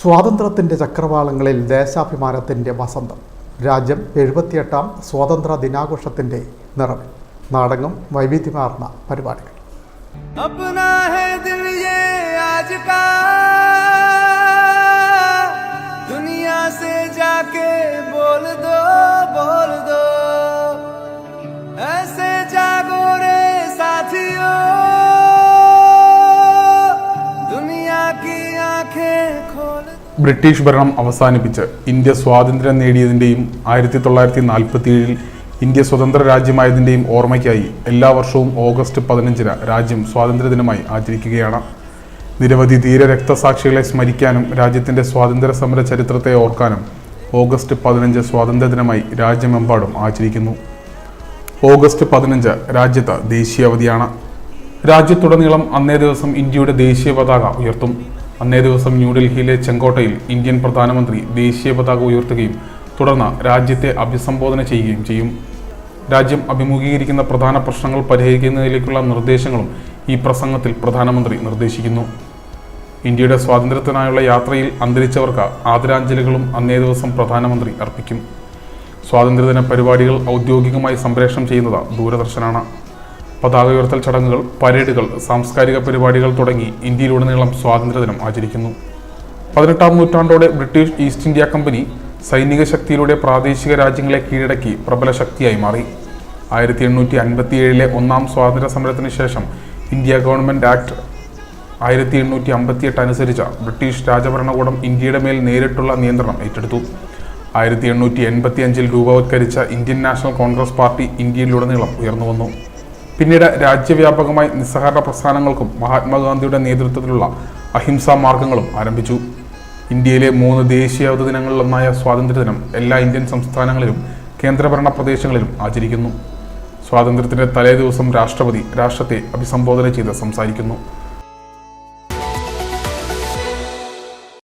സ്വാതന്ത്ര്യത്തിന്റെ ചക്രവാളങ്ങളിൽ ദേശാഭിമാനത്തിന്റെ വസന്തം. രാജ്യം എഴുപത്തിയെട്ടാം സ്വാതന്ത്ര്യ ദിനാഘോഷത്തിന്റെ നിറവിൽ. നാടകം വൈവിധ്യമാർന്ന പരിപാടികൾ. ദുനിയാ സേ ജാ ബോൾ ദോ ബോൾ ദോ ബ്രിട്ടീഷ് ഭരണം അവസാനിപ്പിച്ച് ഇന്ത്യ സ്വാതന്ത്ര്യം നേടിയതിന്റെയും ആയിരത്തി തൊള്ളായിരത്തി നാൽപ്പത്തി ഏഴിൽ ഇന്ത്യ സ്വതന്ത്ര രാജ്യമായതിന്റെയും ഓർമ്മയ്ക്കായി എല്ലാ വർഷവും ഓഗസ്റ്റ് പതിനഞ്ചിന് രാജ്യം സ്വാതന്ത്ര്യദിനമായി ആചരിക്കുകയാണ്. നിരവധി ധീര രക്തസാക്ഷികളെ സ്മരിക്കാനും രാജ്യത്തിന്റെ സ്വാതന്ത്ര്യ സമര ചരിത്രത്തെ ഓർക്കാനും ഓഗസ്റ്റ് പതിനഞ്ച് സ്വാതന്ത്ര്യദിനമായി രാജ്യമെമ്പാടും ആചരിക്കുന്നു. ഓഗസ്റ്റ് പതിനഞ്ച് രാജ്യത്ത് ദേശീയ അവധിയാണ് രാജ്യത്തുടനീളം അന്നേ ദിവസം ഇന്ത്യയുടെ ദേശീയ പതാക ഉയർത്തും. അന്നേ ദിവസം ന്യൂഡൽഹിയിലെ ചെങ്കോട്ടയിൽ ഇന്ത്യൻ പ്രധാനമന്ത്രി ദേശീയ പതാക ഉയർത്തുകയും തുടർന്ന് രാജ്യത്തെ അഭിസംബോധന ചെയ്യുകയും ചെയ്യും. രാജ്യം അഭിമുഖീകരിക്കുന്ന പ്രധാന പ്രശ്നങ്ങൾ പരിഹരിക്കുന്നതിലേക്കുള്ള നിർദ്ദേശങ്ങളും ഈ പ്രസംഗത്തിൽ പ്രധാനമന്ത്രി നിർദ്ദേശിക്കുന്നു. ഇന്ത്യയുടെ സ്വാതന്ത്ര്യത്തിനായുള്ള യാത്രയിൽ അന്തരിച്ചവർക്ക് ആദരാഞ്ജലികളും അന്നേ ദിവസം പ്രധാനമന്ത്രി അർപ്പിക്കും. സ്വാതന്ത്ര്യദിന പരിപാടികൾ ഔദ്യോഗികമായി സംപ്രേഷണം ചെയ്യുന്നത് ദൂരദർശനാണ്. പതാക ഉയർത്തൽ ചടങ്ങുകൾ പരേഡുകൾ സാംസ്കാരിക പരിപാടികൾ തുടങ്ങി ഇന്ത്യയിലുടനീളം സ്വാതന്ത്ര്യദിനം ആചരിക്കുന്നു. പതിനെട്ടാം നൂറ്റാണ്ടോടെ ബ്രിട്ടീഷ് ഈസ്റ്റ് ഇന്ത്യ കമ്പനി സൈനിക ശക്തിയിലൂടെ പ്രാദേശിക രാജ്യങ്ങളെ കീഴടക്കി പ്രബല ശക്തിയായി മാറി. ആയിരത്തി എണ്ണൂറ്റി അൻപത്തി ഏഴിലെ ഒന്നാം സ്വാതന്ത്ര്യ സമരത്തിന് ശേഷം ഇന്ത്യ ഗവൺമെന്റ് ആക്ട് ആയിരത്തി എണ്ണൂറ്റി അമ്പത്തിയെട്ട് അനുസരിച്ച ബ്രിട്ടീഷ് രാജഭരണകൂടം ഇന്ത്യയുടെ മേൽ നേരിട്ടുള്ള നിയന്ത്രണം ഏറ്റെടുത്തു. ആയിരത്തി എണ്ണൂറ്റി എൺപത്തി അഞ്ചിൽ രൂപവത്കരിച്ച ഇന്ത്യൻ നാഷണൽ കോൺഗ്രസ് പാർട്ടി ഇന്ത്യയിലുടനീളം ഉയർന്നു വന്നു പിന്നീട് രാജ്യവ്യാപകമായി നിസ്സഹകരണ പ്രസ്ഥാനങ്ങൾക്കും മഹാത്മാഗാന്ധിയുടെ നേതൃത്വത്തിലുള്ള അഹിംസാ മാർഗങ്ങളും ആരംഭിച്ചു. ഇന്ത്യയിലെ മൂന്ന് ദേശീയ അവധി ദിനങ്ങളിലൊന്നായ സ്വാതന്ത്ര്യദിനം എല്ലാ ഇന്ത്യൻ സംസ്ഥാനങ്ങളിലും കേന്ദ്രഭരണ പ്രദേശങ്ങളിലും ആചരിക്കുന്നു. സ്വാതന്ത്ര്യത്തിന്റെ തലേദിവസം രാഷ്ട്രപതി രാഷ്ട്രത്തെ അഭിസംബോധന ചെയ്ത് സംസാരിക്കുന്നു.